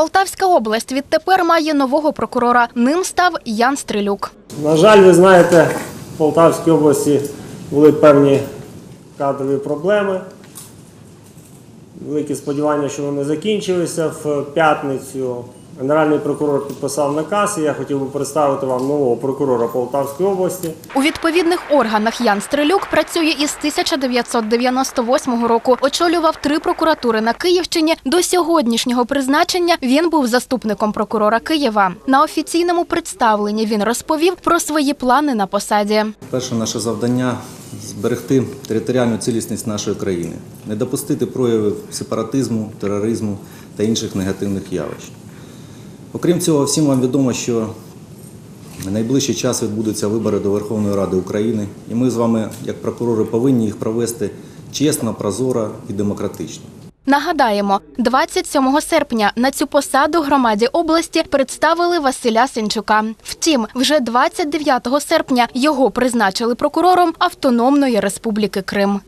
Полтавська область відтепер має нового прокурора. Ним став Ян Стрелюк. На жаль, ви знаєте, в Полтавській області були певні кадрові проблеми. Великі сподівання, що вони закінчилися в п'ятницю. Генеральний прокурор підписав наказ, і я хотів би представити вам нового прокурора Полтавської області. У відповідних органах Ян Стрелюк працює із 1998 року. Очолював три прокуратури на Київщині. До сьогоднішнього призначення він був заступником прокурора Києва. На офіційному представленні він розповів про свої плани на посаді. Перше наше завдання зберегти територіальну цілісність нашої країни, не допустити проявів сепаратизму, тероризму та інших негативних явищ. Окрім цього, всім вам відомо, що найближчий час відбудуться вибори до Верховної Ради України, і ми з вами, як прокурори, повинні їх провести чесно, прозоро і демократично. Нагадаємо, 27 серпня на цю посаду громаді області представили Василя Сенчука. Втім, вже 29 серпня його призначили прокурором Автономної Республіки Крим.